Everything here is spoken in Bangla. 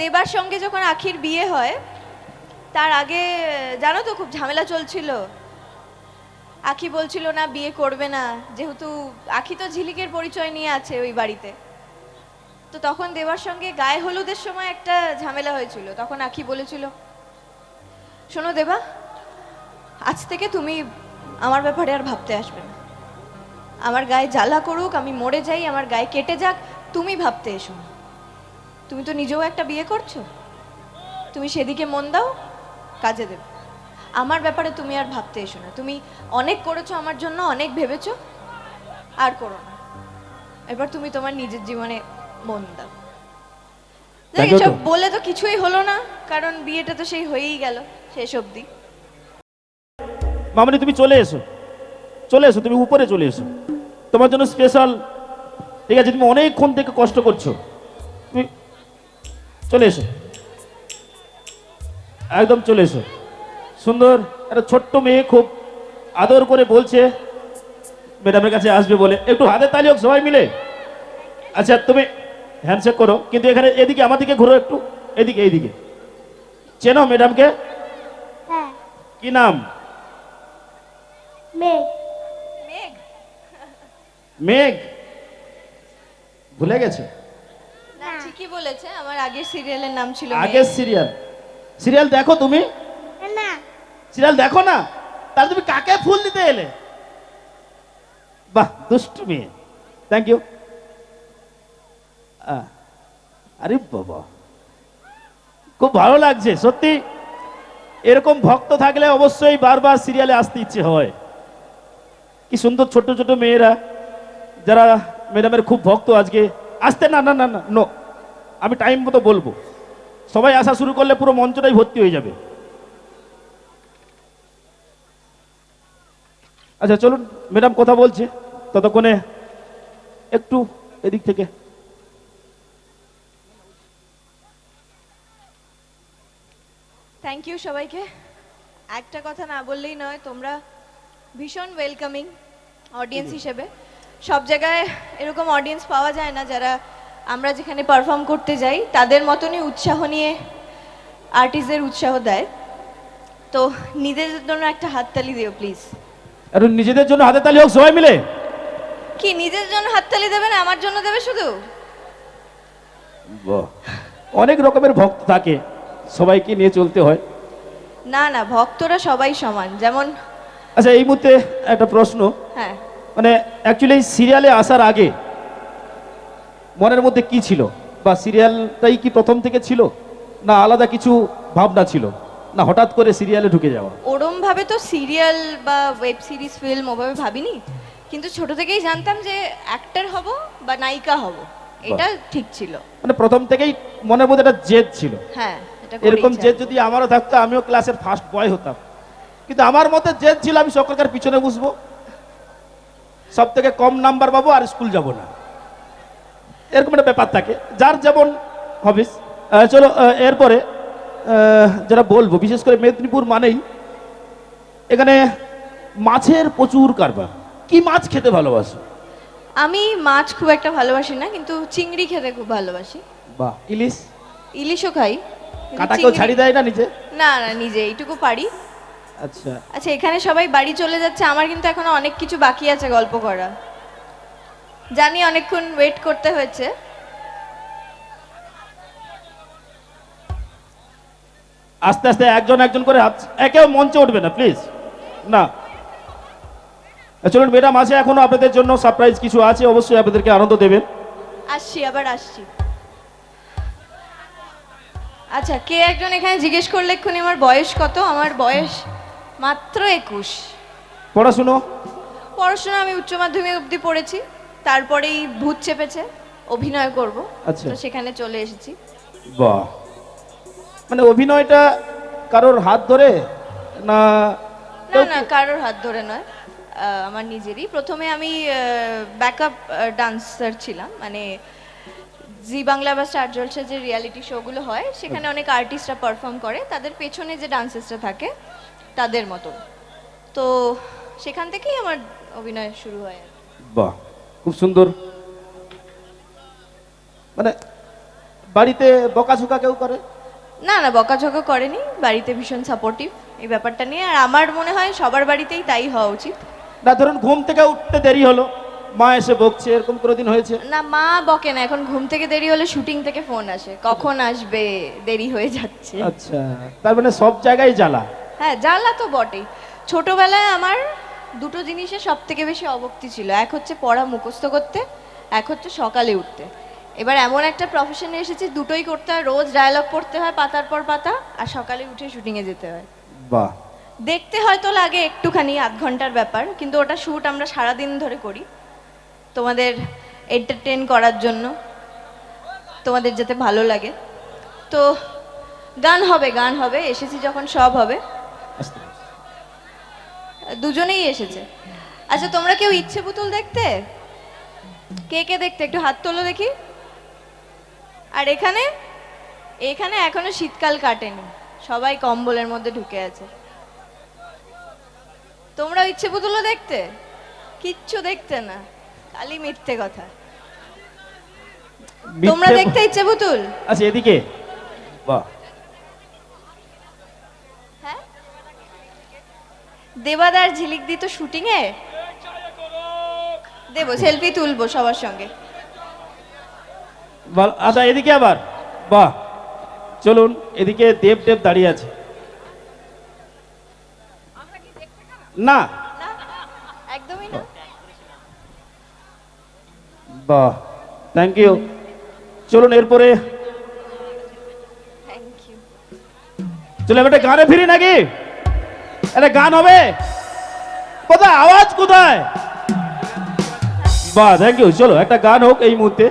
দেবার সঙ্গে যখন আখির বিয়ে হয়, তার আগে, জানো তো খুব ঝামেলা চলছিল। আখি বলছিল, না, বিয়ে করবে না। যেহেতু আখি তো ঝিলিকের পরিচয় নিয়ে আছে ওই বাড়িতে। তো তখন দেবার সঙ্গে গায়ে হলুদের সময় একটা ঝামেলা হয়েছিল। তখন আখি বলেছিল, শোনো দেবা, আজ থেকে তুমি আমার ব্যাপারে আর ভাবতে আসবে না। আমার গায়ে জ্বালা করুক, আমি মরে যাই, আমার গায়ে কেটে যাক, তুমি ভাবতে এসো না। তুমি তো নিজেও একটা বিয়ে করছ। তুমি সেদিকে মন দাও কাজে দেবে। আমার ব্যাপারে তুমি আর ভাবতে এসো না। তুমি অনেক করেছ আমার জন্য অনেক ভেবেছো আর করো না। এবার তুমি তোমার নিজের জীবনে মন দাও। এসব বলে তো কিছুই হলো না কারণ বিয়েটা তো সেই হয়েই গেল শেষ অবধি। মামনি তুমি চলে এসো। চলে এসো তুমি উপরে চলে এসো। তোমার জন্য স্পেশাল ঠিক আছে তুমি অনেকক্ষণ থেকে কষ্ট করছ। তুমি চলে এসো। একদম চলে এসো। সুন্দর একটা ছোট্ট মেয়ে খুব আদর করে বলছে ম্যাডামের কাছে আসবে বলে। একটু হাতে তালি হোক সবাই মিলে। আচ্ছা তুমি হ্যান্ডশেক করো কিন্তু এখানে এদিকে আমার দিকে ঘুরো একটু। এদিকে এইদিকে। চেনো ম্যাডামকে? হ্যাঁ। কি নাম? মেঘ। মেঘ? মেঘ? ভুলে গেছে? ঠিকই বলেছে? আমার আগের সিরিয়ালের নাম ছিল আগের সিরিয়াল। সিরিয়াল দেখো তুমি? না। সিরিয়াল দেখো না? তাহলে তুমি কাকে ফুল দিতে এলে? বাহ দুষ্টু মেয়ে। থ্যাংক ইউ আরে বাবা। খুব ভালো লাগছে সত্যি। এরকম ভক্ত থাকলে অবশ্যই বারবার সিরিয়ালে আসতে ইচ্ছে হয়। কি সুন্দর ছোট ছোট মেয়েরা যারা ম্যাডামের খুব ভক্ত আজকে। আসতে না না না না নো আমি টাইম মতো বলব। সবাই আসা শুরু করলে পুরো মঞ্চটাই ভর্তি হয়ে যাবে। আচ্ছা চলুন ম্যাডাম কথা বলছে। ততক্ষণে একটু এদিক থেকে। থ্যাংক ইউ সবাইকে। একটা কথা না বললেই নয় তোমরা ভীষণ ওয়েলকামিং অডিয়েন্স হিসেবে। সব জায়গায় এরকম অডিয়েন্স পাওয়া যায় না যারা আমরা যেখানে পারফর্ম করতে যাই তাদের মতনই উৎসাহ নিয়ে আর্টিস্টদের উৎসাহ দেয়। তো নিজেদের জন্য একটা হাততালি দিও প্লিজ আর নিজেদের জন্য হাতে তালি হোক সবাই মিলে। কি নিজের জন্য হাততালি দেবে না আমার জন্য দেবে শুধু? বাহ। অনেক রকমের ভক্ত থাকে সবাইকে নিয়ে চলতে হয়। না না ভক্তরা সবাই সমান যেমন আচ্ছা এই মুহূর্তে একটা প্রশ্ন। হ্যাঁ। মানে অ্যাকচুয়ালি সিরিয়ালে আসার আগে মনের মধ্যে কি ছিল? বা সিরিয়ালটাই কি প্রথম থেকে ছিল? না আলাদা কিছু ভাবনা ছিল? না হঠাৎ করে সিরিয়ালে ঢুকে যাওয়া? ওরম ভাবে তো সিরিয়াল বা ওয়েব সিরিজ ফিল্ম ওভাবে ভাবিনি। কিন্তু ছোট থেকেই জানতাম যে অ্যাক্টর হব বা নায়িকা হব। এটা ঠিক ছিল। মানে প্রথম থেকেই মনের মধ্যে একটা জেদ ছিল। হ্যাঁ এরকম জেদ যদি আমারও থাকতো আমিও ক্লাসের ফার্স্ট বয় হতাম। কিন্তু আমার মতে জেদ ছিল আমি সকলকার পিছনে বসবো। সব থেকে কম নাম্বার পাবো আর স্কুল যাব না। এরকম একটা ব্যাপার থাকে। যার যেমন হবিস চলো এরপরে যেটা বলব বিশেষ করে মেদিনীপুর মানেই এখানে মাছের প্রচুর কারবার। কি মাছ খেতে ভালোবাসো? আমি মাছ খুব একটা ভালোবাসি না কিন্তু চিংড়ি খেতে খুব ভালোবাসি। বাহ ইলিশ? ইলিশও খাই কিন্তু কাটা কেউ ছাড়ি দেয় না নিজে? না না নিজে এইটুকু পারি। আচ্ছা। আচ্ছা এখানে সবাই বাড়ি চলে যাচ্ছে আমার কিন্তু এখনও অনেক কিছু বাকি আছে গল্প করা জানি অনেকক্ষণ ওয়েট করতে হয়েছে। আস্তে আস্তে একজন একজন করে হাত একেও মঞ্চে উঠবে না প্লিজ না। চলুন ম্যাডাম আছে এখনও আপনাদের জন্য সারপ্রাইজ কিছু আছে অবশ্যই আপনাদেরকে আনন্দ দেবেন। আসছি আবার আসছি। আচ্ছা কে একজন এখানে জিজ্ঞেস করলে এক্ষুনি আমার বয়স কত? আমার বয়স মাত্র একুশ। পড়াশুনো? পড়াশোনা আমি উচ্চ মাধ্যমিক অবধি পড়েছি। তারপরেই ভূত চেপেছে অভিনয় করব। আচ্ছা। তো সেখানে চলে এসেছি। বাহ। মানে অভিনয়টা কারোর হাত ধরে না না না কারোর হাত ধরে নয়। আমার নিজেরই। প্রথমে আমি ব্যাকআপ ডান্সার ছিলাম। মানে জি বাংলা বা স্টার জলসা যে রিয়ালিটি শোগুলো হয় সেখানে অনেক আর্টিস্টরা পারফর্ম করে। তাদের পেছনে যে ডান্সেসরা থাকে তাদের মতো তো সেখান থেকেই আমার অভিনয় শুরু হয় বাহ। খুব সুন্দর। মানে বাড়িতে বকাঝোকা কেউ করে? না না বকাঝকা করেনি। বাড়িতে ভীষণ সাপোর্টিভ এই ব্যাপারটা নিয়ে। আর আমার মনে হয় সবার বাড়িতেই তাই হওয়া উচিত। না ধরুন ঘুম থেকে উঠতে দেরি হলো মা এসে বকছে এরকম কোনো দিন হয়েছে? না মা বকে না এখন ঘুম থেকে দেরি হলে শুটিং থেকে ফোন আসে। কখন আসবে? দেরি হয়ে যাচ্ছে। আচ্ছা তার মানে সব জায়গায় জ্বালা? হ্যাঁ জ্বালা তো বটেই। ছোটবেলায় আমার দুটো জিনিসে সব থেকে বেশি অবক্তি ছিল। এক হচ্ছে পড়া মুখস্থ করতে এক হচ্ছে সকালে উঠতে। এবার এমন একটা প্রফেশনে এসেছি দুটোই করতে হয় রোজ ডায়লগ পড়তে হয় পাতার পর পাতা আর সকালে উঠে শুটিংয়ে যেতে হয়। বাহ। দেখতে হয়তো লাগে একটুখানি আধ ঘণ্টার ব্যাপার কিন্তু ওটা শ্যুট আমরা সারাদিন ধরে করি। তোমাদের এন্টারটেন করার জন্য তোমাদের যাতে ভালো লাগে। তো গান হবে গান হবে এসেছি যখন সব হবে। দুজনেই এসেছে। আচ্ছা তোমরা কেউ ইচ্ছে পুতুল দেখতে? কে কে দেখতে? একটু হাত তোলো দেখি। আর এখানে? এখানে এখনও শীতকাল কাটেনি। সবাই কম্বলের মধ্যে ঢুকে আছে। তোমরা ইচ্ছে পুতুলও দেখতে? কিচ্ছু দেখতে না। খালি মিথ্যে কথা। তোমরা দেখতে ইচ্ছে পুতুল? আচ্ছা এদিকে। বাহ। দেবাদার ঝিলিক দিত শুটিং এ দেবো সেলফি তুলবো সবার সঙ্গে। আচ্ছা এদিকে আবার। বাহ চলুন এদিকে দেব দেব দাঁড়িয়ে আছে। না। একদমই না। বাহ থ্যাংক ইউ চলুন এরপরে। থ্যাংক ইউ চলুন একটা গানে ফিরি নাকি? একটা গান হবে। কোথায়? আওয়াজ কোথায়? বাহ থ্যাংক ইউ চলো, একটা গান হোক এই মুহূর্তে।